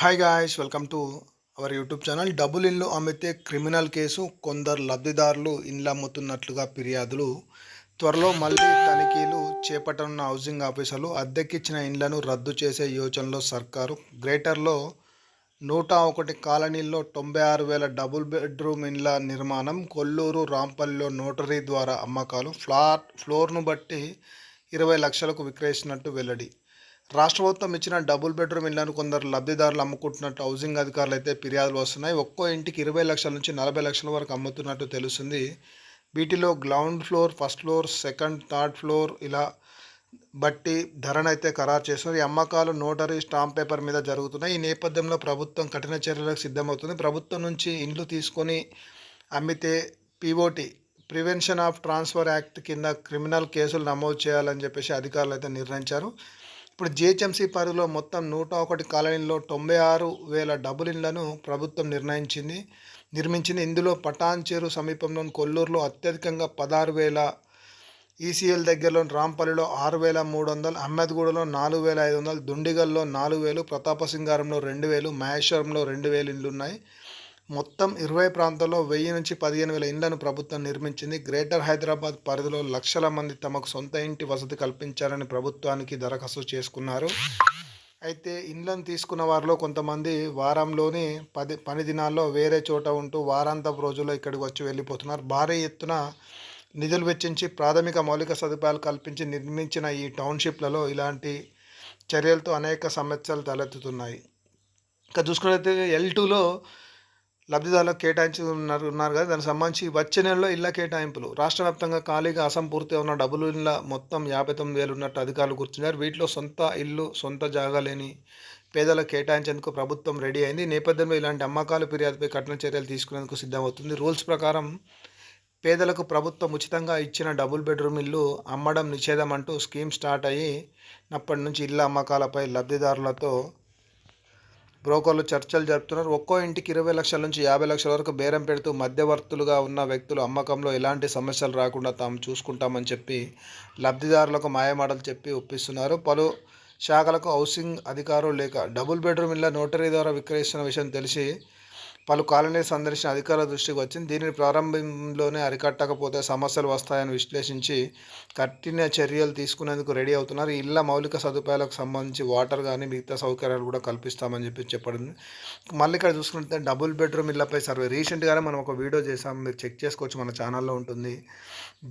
Hi guys welcome to our YouTube channel double ఇండ్లు అమ్మితే criminal case కొందరు లబ్ధిదారులు ఇండ్లు అమ్ముతున్నట్లుగా ఫిర్యాదులు. త్వరలో మళ్ళీ తనిఖీలు చేపట్టనున్న హౌసింగ్ ఆఫీసర్లు అద్దెకిచ్చిన ఇండ్లను రద్దు చేసే యోచనలో సర్కారు. గ్రేటర్లో నూట ఒకటి కాలనీల్లో తొంభై ఆరు వేల డబుల్ బెడ్రూమ్ ఇండ్ల నిర్మాణం కొల్లూరు రాంపల్లిలో నోటరీ ద్వారా అమ్మకాలు ఫ్లాట్ ఫ్లోర్ను బట్టి ఇరవై లక్షలకు విక్రయిస్తున్నట్టు వెల్లడి. రాష్ట్ర ప్రభుత్వం ఇచ్చిన డబుల్ బెడ్రూమ్ ఇళ్ళను కొందరు లబ్ధిదారులు అమ్ముకుంటున్నట్టు హౌసింగ్ అధికారులు అయితే ఫిర్యాదులు వస్తున్నాయి. ఒక్కో ఇంటికి ఇరవై లక్షల నుంచి నలభై లక్షల వరకు అమ్ముతున్నట్టు తెలుస్తుంది. వీటిలో ground floor first floor second third floor ఇలా బట్టి ధరనైతే ఖరారు చేస్తున్నారు. ఈ అమ్మకాలు నోటరీ స్టాంప్ పేపర్ మీద జరుగుతున్నాయి. ఈ నేపథ్యంలో ప్రభుత్వం కఠిన చర్యలకు సిద్ధమవుతుంది. ప్రభుత్వం నుంచి ఇండ్లు తీసుకొని అమ్మితే POT prevention of transfer act కింద క్రిమినల్ కేసులు నమోదు చేయాలని చెప్పేసి అధికారులు అయితే నిర్ణయించారు. ఇప్పుడు జిహెచ్ఎంసీ పరిధిలో మొత్తం నూట ఒకటి కాలనీల్లో తొంభై ఆరు వేల డబుల్ ఇండ్లను ప్రభుత్వం నిర్ణయించింది నిర్మించింది. ఇందులో పటాన్చేరు సమీపంలోని కొల్లూరులో అత్యధికంగా పదహారు వేల ఈసీఎల్ దగ్గరలోని రాంపల్లిలో ఆరు వేల మూడు వందలు అహ్మద్గూడలో నాలుగు వేల ఐదు వందలు దుండిగల్లో నాలుగు వేలు ప్రతాపసింగారంలో రెండు వేలు మహేశ్వరంలో రెండు వేలు ఇళ్ళు ఉన్నాయి మొత్తం ఇరవై ప్రాంతాల్లో వెయ్యి నుంచి పదిహేను వేల ఇండ్లను ప్రభుత్వం నిర్మించింది. గ్రేటర్ హైదరాబాద్ పరిధిలో లక్షల మంది తమకు సొంత ఇంటి వసతి కల్పించారని ప్రభుత్వానికి దరఖాస్తు చేసుకున్నారు. అయితే ఇండ్లను తీసుకున్న వారిలో కొంతమంది వారంలోని పది పని దినాల్లో వేరే చోట ఉంటూ వారాంతపు రోజుల్లో ఇక్కడికి వచ్చి వెళ్ళిపోతున్నారు. భారీ ఎత్తున నిధులు వెచ్చించి ప్రాథమిక మౌలిక సదుపాయాలు కల్పించి నిర్మించిన ఈ టౌన్షిప్లలో ఇలాంటి చర్యలతో అనేక సమస్యలు తలెత్తుతున్నాయి. ఇంకా చూసుకున్నట్లయితే ఎల్ టూలో లబ్ధిదారులకు కేటాయించి ఉన్నారు ఉన్నారు కదా. దానికి సంబంధించి వచ్చే నెలలో ఇళ్ళ కేటాయింపులు. రాష్ట్ర వ్యాప్తంగా ఖాళీగా అసంపూర్తిగా ఉన్న డబుల్ ఇళ్ళ మొత్తం యాభై తొమ్మిది వేలు ఉన్నట్టు అధికారులు గుర్తించారు. వీటిలో సొంత ఇల్లు సొంత జాగా లేని పేదలకు కేటాయించేందుకు ప్రభుత్వం రెడీ అయింది. ఈ నేపథ్యంలో ఇలాంటి అమ్మకాలు ఫిర్యాదుపై కఠిన చర్యలు తీసుకునేందుకు సిద్ధమవుతుంది. రూల్స్ ప్రకారం పేదలకు ప్రభుత్వం ఉచితంగా ఇచ్చిన డబుల్ బెడ్రూమ్ ఇల్లు అమ్మడం నిషేధం అంటూ స్కీమ్ స్టార్ట్ అయ్యి అప్పటి నుంచి ఇళ్ళ అమ్మకాలపై లబ్ధిదారులతో బ్రోకర్లు చర్చలు జరుపుతున్నారు. ఒక్కో ఇంటికి ఇరవై లక్షల నుంచి యాభై లక్షల వరకు బేరం పెడుతూ మధ్యవర్తులుగా ఉన్న వ్యక్తులు అమ్మకంలో ఎలాంటి సమస్యలు రాకుండా తాము చూసుకుంటామని చెప్పి లబ్ధిదారులకు మాయమాటలు చెప్పి ఒప్పిస్తున్నారు. పలు శాఖలకు హౌసింగ్ అధికారులు లేక డబుల్ బెడ్రూమ్ ఇళ్ళ నోటరీ ద్వారా విక్రయిస్తున్న విషయం తెలిసి పలు కాలనీ సందర్శన అధికారుల దృష్టికి వచ్చింది. దీనిని ప్రారంభంలోనే అరికట్టకపోతే సమస్యలు వస్తాయని విశ్లేషించి కఠిన చర్యలు తీసుకునేందుకు రెడీ అవుతున్నారు. ఇళ్ళ మౌలిక సదుపాయాలకు సంబంధించి వాటర్ కానీ మిగతా సౌకర్యాలు కూడా కల్పిస్తామని చెప్పి చెప్పడింది మళ్ళీ ఇక్కడ చూసుకుంటే డబుల్ బెడ్రూమ్ ఇళ్ళపై సర్వే. రీసెంట్గానే మనం ఒక వీడియో చేసాం మీరు చెక్ చేసుకోవచ్చు. మన ఛానల్లో ఉంటుంది.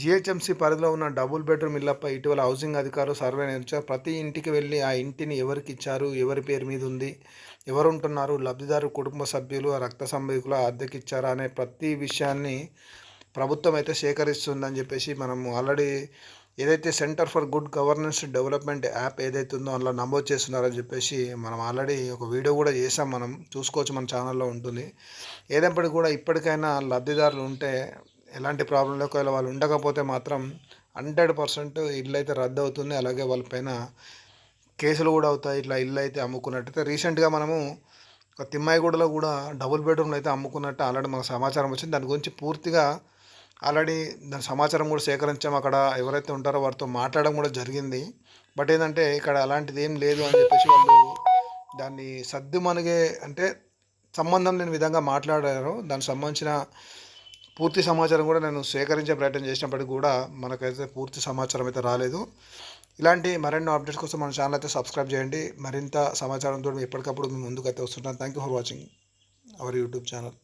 జిహెచ్ఎంసీ పరిధిలో ఉన్న డబుల్ బెడ్రూమ్ ఇళ్ళపై ఇటీవల హౌసింగ్ అధికారులు సర్వే నిర్వహించారు ప్రతి ఇంటికి వెళ్ళి ఆ ఇంటిని ఎవరికి ఇచ్చారు? ఎవరి పేరు మీద ఉంది? ఎవరు ఉంటున్నారు లబ్ధిదారు కుటుంబ సభ్యులు రక్త సంబంధికులు అద్దెకిచ్చారా అనే ప్రతి విషయాన్ని ప్రభుత్వం అయితే సేకరిస్తుందని చెప్పేసి మనం ఆల్రెడీ ఏదైతే centre for good governance development app ఏదైతే ఉందో అందులో నమోదు చేస్తున్నారని చెప్పేసి మనం ఆల్రెడీ ఒక వీడియో కూడా చేసాం. మనం చూసుకోవచ్చు మన ఛానల్లో ఉంటుంది. ఏదప్పటికి కూడా ఇప్పటికైనా లబ్ధిదారులు ఉంటే ఎలాంటి ప్రాబ్లం లేకపోతే వాళ్ళు ఉండకపోతే మాత్రం హండ్రెడ్ పర్సెంట్ ఇల్లు అయితే రద్దు అవుతుంది అలాగే వాళ్ళపైన కేసులు కూడా అవుతాయి. ఇట్లా ఇల్లు అయితే అమ్ముకున్నట్టయితే రీసెంట్గా మనము ఒక తిమ్మాయిగూడలో కూడా డబుల్ బెడ్రూమ్లు అయితే అమ్ముకున్నట్టు ఆల్రెడీ మనకు సమాచారం వచ్చింది. దాని గురించి పూర్తిగా ఆల్రెడీ దాని సమాచారం కూడా సేకరించాము అక్కడ ఎవరైతే ఉంటారో వారితో మాట్లాడడం కూడా జరిగింది. బట్ ఏంటంటే ఇక్కడ అలాంటిది ఏం లేదు అని చెప్పేసి వాళ్ళు దాన్ని సర్దు మనగే అంటే సంబంధం లేని విధంగా మాట్లాడారు. దానికి సంబంధించిన పూర్తి సమాచారం కూడా నేను సేకరించే ప్రయత్నం చేసినప్పటికీ కూడా మనకైతే పూర్తి సమాచారం అయితే రాలేదు. ఇలాంటి మరెన్నో అప్డేట్స్ కోసం మన ఛానల్ అయితే సబ్స్క్రైబ్ చేయండి. మరింత సమాచారంతో ఎప్పటికప్పుడు మీ ముందుకు అయితే వస్తుంటాను thank you for watching our YouTube channel